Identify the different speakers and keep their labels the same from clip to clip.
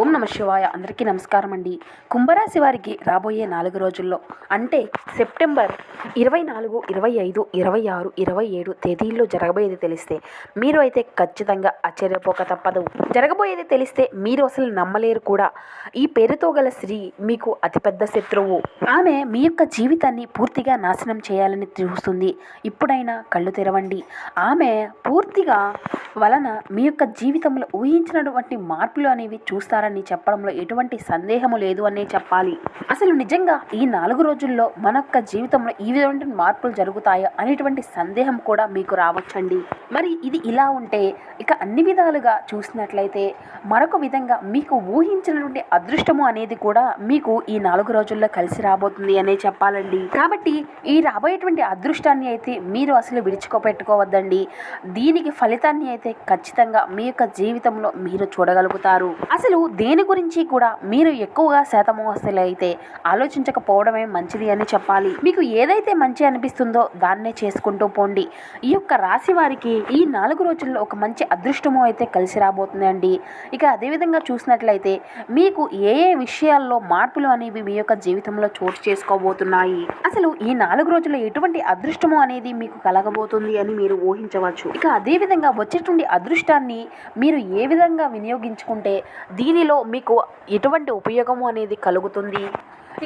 Speaker 1: ఓం నమ శివాయ. అందరికీ నమస్కారం అండి కుంభరాశి వారికి రాబోయే నాలుగు రోజుల్లో అంటే సెప్టెంబర్ ఇరవై నాలుగు ఇరవై ఐదు ఇరవై ఆరు ఇరవై ఏడు తేదీల్లో జరగబోయేది తెలిస్తే మీరు అయితే ఖచ్చితంగా ఆశ్చర్యపోక తప్పదు. జరగబోయేది తెలిస్తే మీరు అసలు నమ్మలేరు కూడా. ఈ పేరుతో గల స్త్రీ మీకు అతిపెద్ద శత్రువు. ఆమె మీ యొక్క జీవితాన్ని పూర్తిగా నాశనం చేయాలని చూస్తుంది. ఇప్పుడైనా కళ్ళు తెరవండి. ఆమె పూర్తిగా వలన మీ యొక్క జీవితంలో ఊహించినటువంటి మార్పులు అనేవి చేస్తున్నారని చెప్పడంలో ఎటువంటి సందేహము లేదు అనే చెప్పాలి. అసలు నిజంగా ఈ నాలుగు రోజుల్లో మన యొక్క జీవితంలో ఈ విధమైన మార్పులు జరుగుతాయా అనేటువంటి సందేహం కూడా మీకు రావచ్చండి. మరి ఇది ఇలా ఉంటే ఇక అన్ని విధాలుగా చూసినట్లయితే మరొక విధంగా మీకు ఊహించినటువంటి అదృష్టము అనేది కూడా మీకు ఈ నాలుగు రోజుల్లో కలిసి రాబోతుంది అనే చెప్పాలండి. కాబట్టి ఈ రాబోయేటువంటి అదృష్టాన్ని అయితే మీరు అసలు విడిచిపోపెట్టుకోవద్దండి దీనికి ఫలితాన్ని అయితే ఖచ్చితంగా మీ యొక్క జీవితంలో మీరు చూడగలుగుతారు. అసలు దేని గురించి కూడా మీరు ఎక్కువగా శాతము అయితే ఆలోచించకపోవడమే మంచిది అని చెప్పాలి. మీకు ఏదైతే మంచి అనిపిస్తుందో దాన్నే చేసుకుంటూ పోండి. ఈ యొక్క రాశి వారికి ఈ నాలుగు రోజుల్లో ఒక మంచి అదృష్టము అయితే కలిసి రాబోతుంది అండి. ఇక అదేవిధంగా చూసినట్లయితే మీకు ఏ ఏ విషయాల్లో మార్పులు అనేవి మీ యొక్క జీవితంలో చోటు చేసుకోబోతున్నాయి? అసలు ఈ నాలుగు రోజుల్లో ఎటువంటి అదృష్టము అనేది మీకు కలగబోతుంది అని మీరు ఊహించవచ్చు. ఇక అదేవిధంగా వచ్చేటువంటి అదృష్టాన్ని మీరు ఏ విధంగా వినియోగించుకుంటే దీని దీనిలో మీకు ఎటువంటి ఉపయోగము అనేది కలుగుతుంది?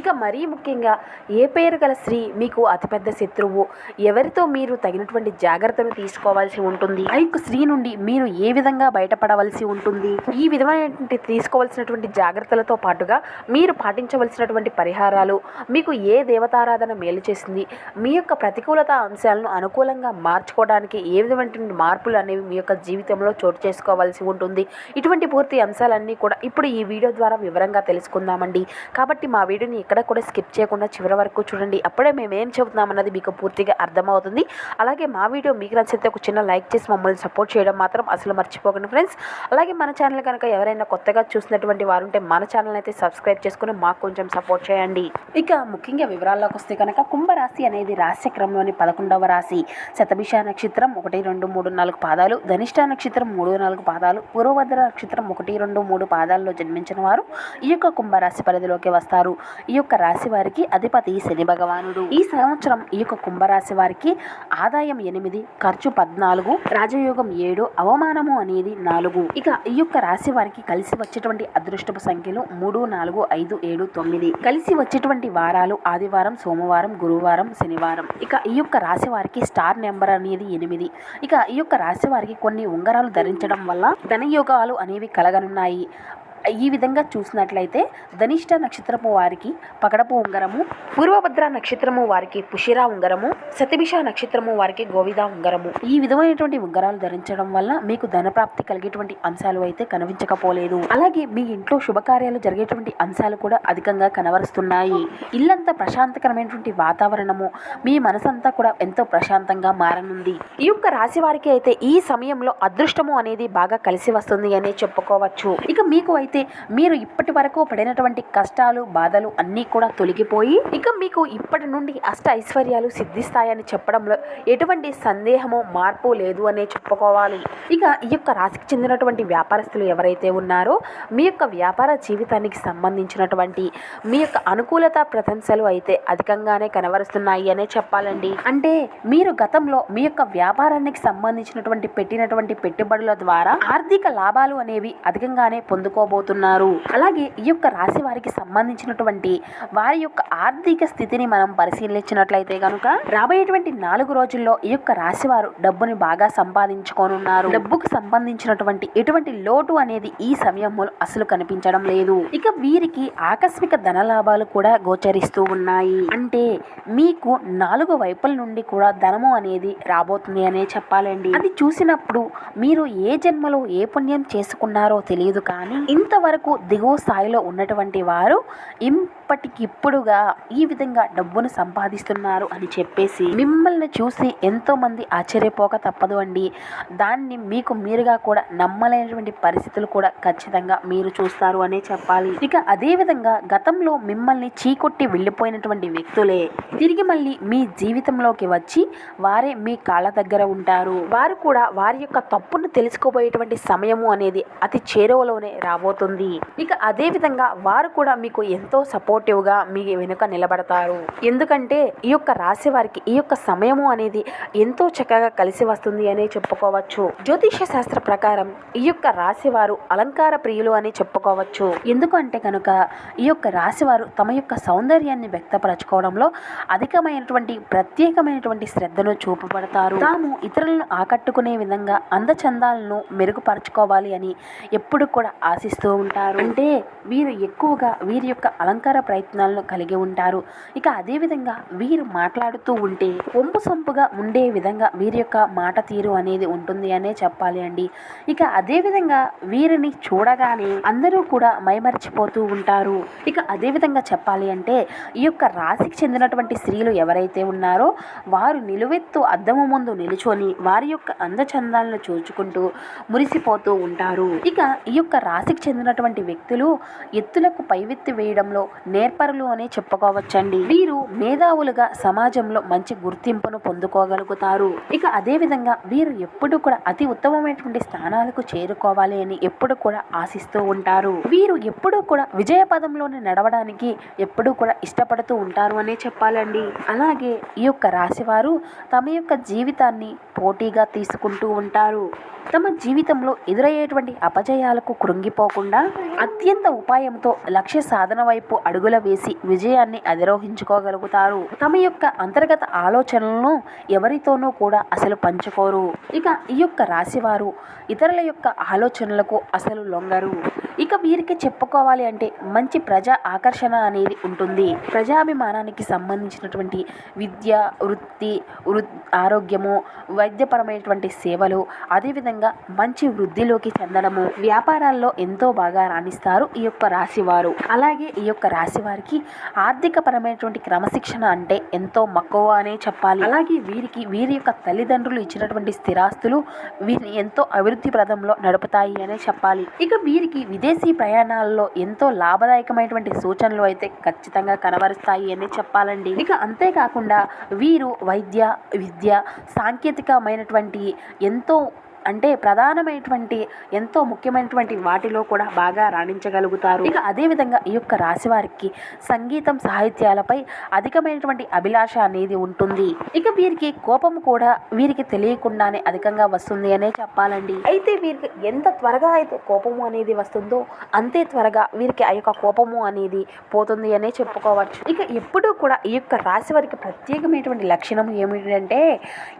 Speaker 1: ఇక మరీ ముఖ్యంగా ఏ పేరు గల స్త్రీ మీకు అతిపెద్ద శత్రువు? ఎవరితో మీరు తగినటువంటి జాగ్రత్తలు తీసుకోవాల్సి ఉంటుంది? ఆ యొక్క స్త్రీ నుండి మీరు ఏ విధంగా బయటపడవలసి ఉంటుంది? ఈ విధమైనటువంటి తీసుకోవాల్సినటువంటి జాగ్రత్తలతో పాటుగా మీరు పాటించవలసినటువంటి పరిహారాలు మీకు ఏ దేవతారాధన మేలు చేసింది మీ యొక్క ప్రతికూలత అంశాలను అనుకూలంగా మార్చుకోవడానికి ఏ విధమైనటువంటి మార్పులు అనేవి మీ యొక్క జీవితంలో చోటు చేసుకోవాల్సి ఉంటుంది? ఇటువంటి పూర్తి అంశాలన్నీ కూడా ఇప్పుడు ఈ వీడియో ద్వారా వివరంగా తెలుసుకుందామండి. కాబట్టి మా వీడియోని ఎక్కడ కూడా స్కిప్ చేయకుండా చివరి వరకు చూడండి. అప్పుడే మేము ఏం చెబుతున్నామన్నది మీకు పూర్తిగా అర్థమవుతుంది. అలాగే మా వీడియో మీకు నచ్చితే ఒక చిన్న లైక్ చేసి మమ్మల్ని సపోర్ట్ చేయడం మాత్రం అసలు మర్చిపోకండి ఫ్రెండ్స్ అలాగే మన ఛానల్ కనుక ఎవరైనా కొత్తగా చూసినటువంటి వారు ఉంటే మన ఛానల్ అయితే సబ్స్క్రైబ్ చేసుకుని మాకు కొంచెం సపోర్ట్ చేయండి. ఇక ముఖ్యంగా వివరాల్లోకి వస్తే కనుక కుంభరాశి అనేది రాశి క్రమంలోని పదకొండవ రాశి. శతభిష నక్షత్రం ఒకటి రెండు మూడు నాలుగు పాదాలు. ధనిష్ట నక్షత్రం మూడు నాలుగు పాదాలు. పూర్వభద్ర నక్షత్రం ఒకటి రెండు మూడు పాదాల్లో జన్మించిన వారు ఈ యొక్క కుంభరాశి పరిధిలోకి వస్తారు. ఈ యొక్క రాశి వారికి అధిపతి శని భగవానుడు. ఈ సంవత్సరం ఈ యొక్క కుంభరాశి వారికి ఆదాయం ఎనిమిది ఖర్చు పద్నాలుగు రాజయోగం ఏడు అవమానము అనేది నాలుగు. ఇక ఈ యొక్క రాశి వారికి కలిసి వచ్చేటువంటి అదృష్టపు సంఖ్యలు మూడు నాలుగు ఐదు ఏడు తొమ్మిది. కలిసి వచ్చేటువంటి వారాలు ఆదివారం సోమవారం గురువారం శనివారం. ఇక ఈ యొక్క రాశి వారికి స్టార్ నెంబర్ అనేది ఎనిమిది. ఇక ఈ యొక్క రాశి వారికి కొన్ని ఉంగరాలు ధరించడం వల్ల ధనయోగాలు అనేవి కలగనున్నాయి. ఈ విధంగా చూసినట్లయితే ధనిష్ట నక్షత్రము వారికి పగడపు ఉంగరము పూర్వభద్ర నక్షత్రము వారికి పుషిరా ఉంగరము సతిభిష నక్షత్రము వారికి గోవిద ఉంగరము. ఈ విధమైనటువంటి ఉంగరాలు ధరించడం వల్ల మీకు ధనప్రాప్తి కలిగేటువంటి అంశాలు అయితే కనిపించకపోలేదు. అలాగే మీ ఇంట్లో శుభకార్యాలు జరిగేటువంటి అంశాలు కూడా అధికంగా కనబరుస్తున్నాయి. ఇల్లంతా ప్రశాంతకరమైనటువంటి వాతావరణము. మీ మనసంతా కూడా ఎంతో ప్రశాంతంగా మారనుంది. ఈ యొక్క రాశి వారికి అయితే ఈ సమయంలో అదృష్టము అనేది బాగా కలిసి వస్తుంది అనే చెప్పుకోవచ్చు. ఇక మీకు అయితే మీరు ఇప్పటి వరకు పడినటువంటి కష్టాలు బాధలు అన్నీ కూడా తొలగిపోయి ఇక మీకు ఇప్పటి నుండి అష్ట ఐశ్వర్యాలు సిద్ధిస్తాయని చెప్పడంలో ఎటువంటి సందేహము మార్పు లేదు అనే చెప్పుకోవాలి. ఇక ఈ యొక్క రాశికి చెందినటువంటి వ్యాపారస్తులు ఎవరైతే ఉన్నారో మీ యొక్క వ్యాపార జీవితానికి సంబంధించినటువంటి మీ యొక్క అనుకూలత ప్రశంసలు అయితే అధికంగానే కనబరుస్తున్నాయి అనే చెప్పాలండి. అంటే మీరు గతంలో మీ యొక్క వ్యాపారానికి సంబంధించినటువంటి పెట్టినటువంటి పెట్టుబడుల ద్వారా ఆర్థిక లాభాలు అనేవి అధికంగానే పొందుకోబోతున్నారు అలాగే ఈ యొక్క రాశి వారికి సంబంధించినటువంటి వారి యొక్క ఆర్థిక స్థితిని మనం పరిశీలించినట్లయితే కనుక రాబోయేటువంటి నాలుగు రోజుల్లో ఈ యొక్క రాశి వారు డబ్బుని బాగా సంపాదించుకోనున్నారు. డబ్బుకు సంబంధించినటువంటి ఎటువంటి లోటు అనేది ఈ సమయంలో అసలు కనిపించడం లేదు. ఇక వీరికి ఆకస్మిక ధన లాభాలు కూడా గోచరిస్తూ ఉన్నాయి. అంటే మీకు నాలుగు వైపుల నుండి కూడా ధనము అనేది రాబోతుంది అనే చెప్పాలండి. అది చూసినప్పుడు మీరు ఏ జన్మలో ఏ పుణ్యం చేసుకున్నారో తెలియదు కానీ ఇంత వరకు దిగువ స్థాయిలో ఉన్నటువంటి వారు ఇం ఇప్పటికిప్పుడుగా ఈ విధంగా డబ్బును సంపాదిస్తున్నారు అని చెప్పేసి మిమ్మల్ని చూసి ఎంతో మంది ఆశ్చర్యపోక తప్పదు అండి. దాన్ని మీకు మీరుగా కూడా నమ్మలేనటువంటి పరిస్థితులు కూడా ఖచ్చితంగా మీరు చూస్తారు అనే చెప్పాలి. ఇక అదే విధంగా గతంలో మిమ్మల్ని చీకొట్టి వెళ్ళిపోయినటువంటి వ్యక్తులే తిరిగి మళ్ళీ మీ జీవితంలోకి వచ్చి వారే మీ కాళ్ళ దగ్గర ఉంటారు. వారు కూడా వారి యొక్క తప్పును తెలుసుకోబోయేటువంటి సమయము అనేది అతి చేరువలోనే రాబోతుంది. ఇక అదే విధంగా వారు కూడా మీకు ఎంతో సపోర్ట్ సపోర్టివ్గా మీ వెనుక నిలబడతారు. ఎందుకంటే ఈ యొక్క రాశి వారికి ఈ యొక్క సమయము అనేది ఎంతో చక్కగా కలిసి వస్తుంది అనే చెప్పుకోవచ్చు. జ్యోతిష శాస్త్ర ప్రకారం ఈ యొక్క రాశి వారు అలంకార ప్రియులు అని చెప్పుకోవచ్చు. ఎందుకంటే కనుక ఈ యొక్క రాశి వారు తమ యొక్క సౌందర్యాన్ని వ్యక్తపరచుకోవడంలో అధికమైనటువంటి ప్రత్యేకమైనటువంటి శ్రద్ధను చూపబడతారు. తాము ఇతరులను ఆకట్టుకునే విధంగా అందచందాలను మెరుగుపరచుకోవాలి అని ఎప్పుడు కూడా ఆశిస్తూ ఉంటారు. అంటే వీరు ఎక్కువగా వీరి యొక్క అలంకార ప్రయత్నాలను కలిగి ఉంటారు. ఇక అదేవిధంగా వీరు మాట్లాడుతూ ఉంటే ఒంపు సొంపుగా ఉండే విధంగా వీరి యొక్క మాట తీరు అనేది ఉంటుంది అనే చెప్పాలి అండి. ఇక అదేవిధంగా వీరిని చూడగానే అందరూ కూడా మైమరిచిపోతూ ఉంటారు. ఇక అదేవిధంగా చెప్పాలి అంటే ఈ యొక్క రాశికి చెందినటువంటి స్త్రీలు ఎవరైతే ఉన్నారో వారు నిలువెత్తు అద్దము ముందు నిలుచొని వారి యొక్క అందచందాలను చూచుకుంటూ మురిసిపోతూ ఉంటారు. ఇక ఈ యొక్క రాశికి చెందినటువంటి వ్యక్తులు ఎత్తులకు పైవెత్తి వేయడంలో నేర్పరులు అనే చెప్పుకోవచ్చండి. వీరు మేధావులుగా సమాజంలో మంచి గుర్తింపును పొందుకోగలుగుతారు. ఇక అదే విధంగా వీరు ఎప్పుడు కూడా అతి ఉత్తమమైనటువంటి స్థానాలకు చేరుకోవాలి అని ఎప్పుడు కూడా ఆశిస్తూ ఉంటారు. వీరు ఎప్పుడూ కూడా విజయ పదంలోనే నడవడానికి ఎప్పుడూ కూడా ఇష్టపడుతూ ఉంటారు అనే చెప్పాలండి. అలాగే ఈ యొక్క రాశివారు తమ యొక్క జీవితాన్ని పోటీగా తీసుకుంటూ ఉంటారు. తమ జీవితంలో ఎదురయ్యేటువంటి అపజయాలకు కృంగిపోకుండా అత్యంత ఉపాయంతో లక్ష్య సాధన వైపు అడుగు అడుగుల వేసి విజయాన్ని అధిరోహించుకోగలుగుతారు. తమ యొక్క అంతర్గత ఆలోచనలను ఎవరితోనూ కూడా అసలు పంచుకోరు. ఇక ఈ యొక్క రాశివారు ఇతరుల యొక్క ఆలోచనలకు అసలు లొంగరు. ఇక వీరికి చెప్పుకోవాలి అంటే మంచి ప్రజా ఆకర్షణ అనేది ఉంటుంది. ప్రజాభిమానానికి సంబంధించినటువంటి విద్య వృత్తి వృ ఆరోగ్యము వైద్యపరమైనటువంటి సేవలు అదేవిధంగా మంచి వృద్ధిలోకి చెందడము వ్యాపారాల్లో ఎంతో బాగా రాణిస్తారు ఈ యొక్క రాశివారు. అలాగే ఈ యొక్క రాశి వారికి ఆర్థిక పరమైనటువంటి క్రమశిక్షణ అంటే ఎంతో మక్కువ అనే చెప్పాలి. అలాగే వీరికి వీరి యొక్క తల్లిదండ్రులు ఇచ్చినటువంటి స్థిరాస్తులు వీరిని ఎంతో అభివృద్ధి ప్రదంలో నడుపుతాయి అనే చెప్పాలి. ఇక వీరికి విదేశీ ప్రయాణాల్లో ఎంతో లాభదాయకమైనటువంటి సూచనలు అయితే ఖచ్చితంగా కనబరుస్తాయి అనే చెప్పాలండి. ఇక అంతేకాకుండా వీరు వైద్య విద్య సాంకేతికమైనటువంటి ఎంతో అంటే ప్రధానమైనటువంటి ఎంతో ముఖ్యమైనటువంటి వాటిలో కూడా బాగా రాణించగలుగుతారు. ఇక అదేవిధంగా ఈ యొక్క రాశి వారికి సంగీతం సాహిత్యాలపై అధికమైనటువంటి అభిలాష అనేది ఉంటుంది. ఇక వీరికి కోపం కూడా వీరికి తెలియకుండానే అధికంగా వస్తుంది అనే చెప్పాలండి. అయితే వీరికి ఎంత త్వరగా అయితే కోపము అనేది వస్తుందో అంతే త్వరగా వీరికి ఆ యొక్క కోపము అనేది పోతుంది అనే చెప్పుకోవచ్చు. ఇక ఎప్పుడూ కూడా ఈ యొక్క రాశి వారికి ప్రత్యేకమైనటువంటి లక్షణం ఏమిటంటే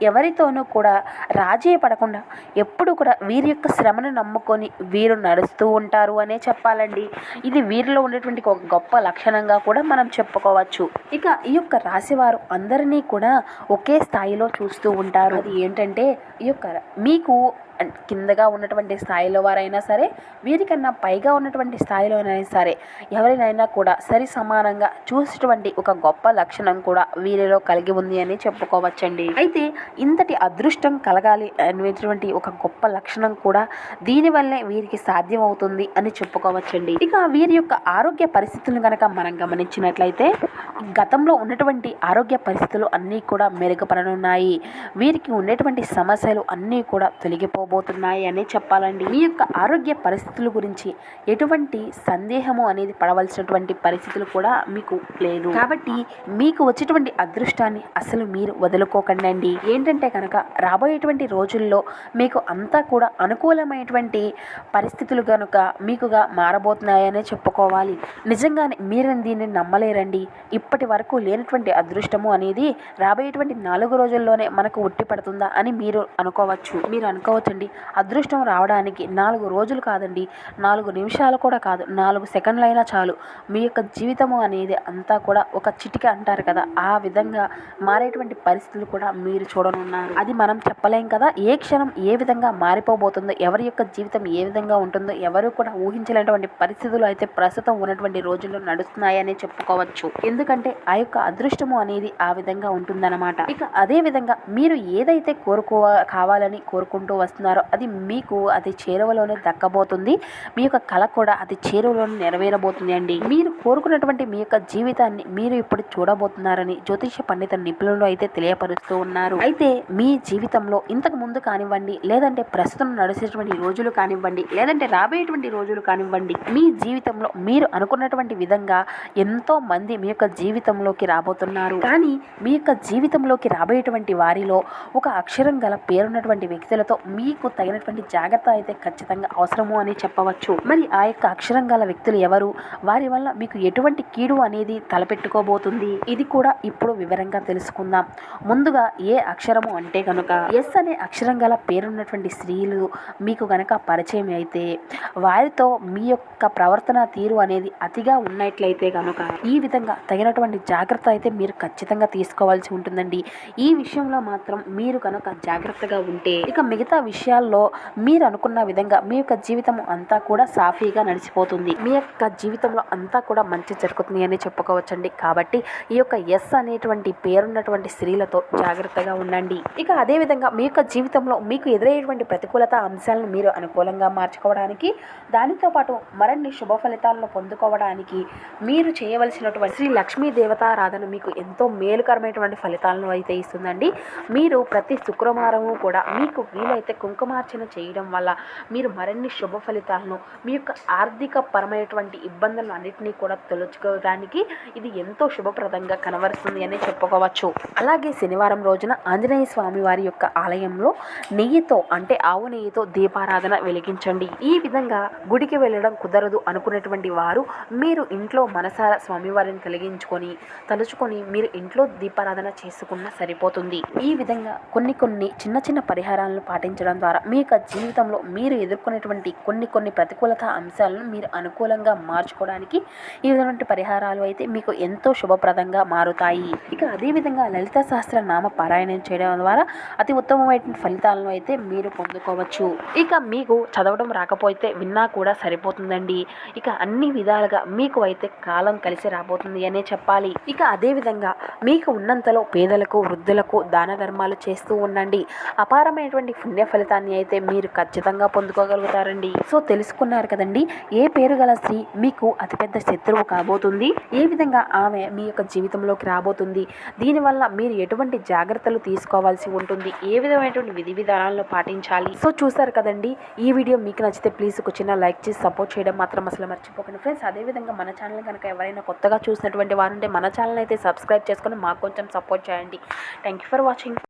Speaker 1: ఎవరితోనూ కూడా రాజీ పడకుండా ఎప్పుడు కూడా వీరి యొక్క శ్రమను నమ్ముకొని వీరు నడుస్తూ ఉంటారు అనే చెప్పాలండి. ఇది వీరిలో ఉండేటువంటి ఒక గొప్ప లక్షణంగా కూడా మనం చెప్పుకోవచ్చు. ఇక ఈ యొక్క రాశివారు అందరినీ కూడా ఒకే స్థాయిలో చూస్తూ ఉంటారు. అది ఏంటంటే ఈ యొక్క మీకు కిందగా ఉన్నటువంటి స్థాయిలో వారైనా సరే వీరికన్నా పైగా ఉన్నటువంటి స్థాయిలో సరే ఎవరినైనా కూడా సరి సమానంగా చూసేటువంటి ఒక గొప్ప లక్షణం కూడా వీరిలో కలిగి ఉంది అని చెప్పుకోవచ్చండి. అయితే ఇంతటి అదృష్టం కలగాలి అనేటువంటి ఒక గొప్ప లక్షణం కూడా దీనివల్లే వీరికి సాధ్యం అవుతుంది అని చెప్పుకోవచ్చండి. ఇక వీరి యొక్క ఆరోగ్య పరిస్థితులను కనుక మనం గమనించినట్లయితే గతంలో ఉన్నటువంటి ఆరోగ్య పరిస్థితులు అన్నీ కూడా మెరుగుపడనున్నాయి. వీరికి ఉండేటువంటి సమస్యలు అన్నీ కూడా తొలగిపోబోతున్నాయి అని చెప్పాలండి. మీ యొక్క ఆరోగ్య పరిస్థితుల గురించి ఎటువంటి సందేహము అనేది పడవలసినటువంటి పరిస్థితులు కూడా మీకు లేదు. కాబట్టి మీకు వచ్చేటువంటి అదృష్టాన్ని అసలు మీరు వదులుకోకండి అండి ఏంటంటే కనుక రాబోయేటువంటి రోజుల్లో మీకు అంతా కూడా అనుకూలమైనటువంటి పరిస్థితులు కనుక మీకుగా మారబోతున్నాయనే చెప్పుకోవాలి. నిజంగానే మీరు దీన్ని నమ్మలేరండి. ఇప్పటి వరకు లేనటువంటి అదృష్టము అనేది రాబోయేటువంటి నాలుగు రోజుల్లోనే మనకు ఉట్టి పడుతుందా అని మీరు అనుకోవచ్చు. మీరు అనుకోవచ్చు. కాదండి. అదృష్టం రావడానికి నాలుగు రోజులు కాదండి. నాలుగు నిమిషాలు కూడా కాదు. నాలుగు సెకండ్లైనా చాలు. మీ యొక్క జీవితము అనేది అంతా కూడా ఒక చిటిక అంటారు కదా. ఆ విధంగా మారేటువంటి పరిస్థితులు కూడా మీరు చూడనున్నారు. అది మనం చెప్పలేం కదా. ఏ క్షణం ఏ విధంగా మారిపోబోతుందో ఎవరి యొక్క జీవితం ఏ విధంగా ఉంటుందో ఎవరు కూడా ఊహించలేనటువంటి పరిస్థితులు అయితే ప్రస్తుతం ఉన్నటువంటి రోజుల్లో నడుస్తున్నాయని చెప్పుకోవచ్చు. ఎందుకంటే ఆ యొక్క అదృష్టము అనేది ఆ విధంగా ఉంటుందన్నమాట. ఇక అదే విధంగా మీరు ఏదైతే కోరుకో కావాలని కోరుకుంటూ వస్తున్నారో అది మీకు అది చేరువలోనే దక్కబోతుంది. మీ యొక్క కళ కూడా అది చేరువలోనే నెరవేరబోతుంది అండి. మీరు కోరుకున్నటువంటి మీ యొక్క జీవితాన్ని మీరు ఇప్పుడు చూడబోతున్నారని జ్యోతిష పండిత నిపుణులు అయితే తెలియపరుస్తూ ఉన్నారు. అయితే మీ జీవితంలో ఇంతకు ముందు కానివ్వండి లేదంటే ప్రస్తుతం నడిచేటువంటి రోజులు కానివ్వండి లేదంటే రాబోయేటువంటి రోజులు కానివ్వండి మీ జీవితంలో మీరు అనుకున్నటువంటి విధంగా ఎంతో మంది మీ యొక్క జీవితంలోకి రాబోతున్నారు. కానీ మీ యొక్క జీవితంలోకి రాబోయేటువంటి వారిలో ఒక అక్షరం గల పేరున్నటువంటి వ్యక్తులతో మీ మీకు తగినటువంటి జాగ్రత్త అయితే ఖచ్చితంగా అవసరము అని చెప్పవచ్చు. మరి ఆ యొక్క అక్షరం గల వ్యక్తులు ఎవరు? వారి వల్ల మీకు ఎటువంటి కీడు అనేది తలపెట్టుకోబోతుంది? ఇది కూడా ఇప్పుడు వివరంగా తెలుసుకుందాం. ముందుగా ఏ అక్షరము అంటే కనుక ఎస్ అనే అక్షరం గల పేరున్నటువంటి స్త్రీలు మీకు గనక పరిచయం అయితే వారితో మీ యొక్క ప్రవర్తన తీరు అనేది అతిగా ఉన్నట్లయితే కనుక ఈ విధంగా తగినటువంటి జాగ్రత్త అయితే మీరు ఖచ్చితంగా తీసుకోవాల్సి ఉంటుందండి. ఈ విషయంలో మాత్రం మీరు కనుక జాగ్రత్తగా ఉంటే ఇక మిగతా విషయం విషయాల్లో మీరు అనుకున్న విధంగా మీ యొక్క జీవితం అంతా కూడా సాఫీగా నడిచిపోతుంది. మీ యొక్క జీవితంలో అంతా కూడా మంచి జరుగుతుంది అని చెప్పుకోవచ్చండి. కాబట్టి ఈ యొక్క ఎస్ అనేటువంటి పేరున్నటువంటి స్త్రీలతో జాగ్రత్తగా ఉండండి. ఇక అదే విధంగా మీ యొక్క జీవితంలో మీకు ఎదురయ్యేటువంటి ప్రతికూలత అంశాలను మీరు అనుకూలంగా మార్చుకోవడానికి దానితో పాటు మరిన్ని శుభ ఫలితాలను పొందుకోవడానికి మీరు చేయవలసినటువంటి శ్రీ లక్ష్మీ దేవతారాధన మీకు ఎంతో మేలుకరమైనటువంటి ఫలితాలను అయితే ఇస్తుందండి. మీరు ప్రతి శుక్రవారము కూడా మీకు వీలైతే కుంకుమార్చన చేయడం వల్ల మీరు మరిన్ని శుభ ఫలితాలను మీ యొక్క ఆర్థిక పరమైనటువంటి ఇబ్బందులను అన్నింటినీ కూడా తొలచుకోవడానికి ఇది ఎంతో శుభప్రదంగా కనబరుస్తుంది అని చెప్పుకోవచ్చు. అలాగే శనివారం రోజున ఆంజనేయ స్వామి వారి యొక్క ఆలయంలో నెయ్యితో అంటే ఆవు నెయ్యితో దీపారాధన వెలిగించండి. ఈ విధంగా గుడికి వెళ్ళడం కుదరదు అనుకునేటువంటి వారు మీరు ఇంట్లో మనసారా స్వామివారిని కలిగించుకొని తలుచుకొని మీరు ఇంట్లో దీపారాధన చేసుకున్న సరిపోతుంది. ఈ విధంగా కొన్ని కొన్ని చిన్న చిన్న పరిహారాలను పాటించడం ద్వారా మీ యొక్క జీవితంలో మీరు ఎదుర్కొనేటువంటి కొన్ని కొన్ని ప్రతికూలత అంశాలను మీరు అనుకూలంగా మార్చుకోవడానికి ఈ విధమైన పరిహారాలు అయితే మీకు ఎంతో శుభప్రదంగా మారుతాయి. ఇక అదేవిధంగా లలిత సహస్ర నామ పారాయణం చేయడం ద్వారా అతి ఉత్తమమైన ఫలితాలను అయితే మీరు పొందుకోవచ్చు. ఇక మీకు చదవడం రాకపోతే విన్నా కూడా సరిపోతుందండి. ఇక అన్ని విధాలుగా మీకు అయితే కాలం కలిసి రాబోతుంది అనే చెప్పాలి. ఇక అదేవిధంగా మీకు ఉన్నంతలో పేదలకు వృద్ధులకు దాన ధర్మాలు చేస్తూ ఉండండి. అపారమైనటువంటి పుణ్య ఫలితాన్ని అయితే మీరు ఖచ్చితంగా పొందుకోగలుగుతారండి. సో తెలుసుకున్నారు కదండి ఏ పేరు గల స్త్రీ మీకు అతిపెద్ద శత్రువు కాబోతుంది? ఏ విధంగా ఆమె మీ యొక్క జీవితంలోకి రాబోతుంది? దీనివల్ల మీరు ఎటువంటి జాగ్రత్తలు తీసుకోవాల్సి ఉంటుంది? ఏ విధమైనటువంటి విధి విధానాలను పాటించాలి? సో చూసారు కదండి ఈ వీడియో మీకు నచ్చితే ప్లీజ్ ఒక చిన్న లైక్ చేసి సపోర్ట్ చేయడం మాత్రం అసలు మర్చిపోకండి. ఫ్రెండ్స్ అదేవిధంగా మన ఛానల్ కనుక ఎవరైనా కొత్తగా చూసినటువంటి వారు ఉంటే మన ఛానల్ అయితే సబ్స్క్రైబ్ చేసుకొని మాకు కొంచెం సపోర్ట్ చేయండి. Thank you for watching.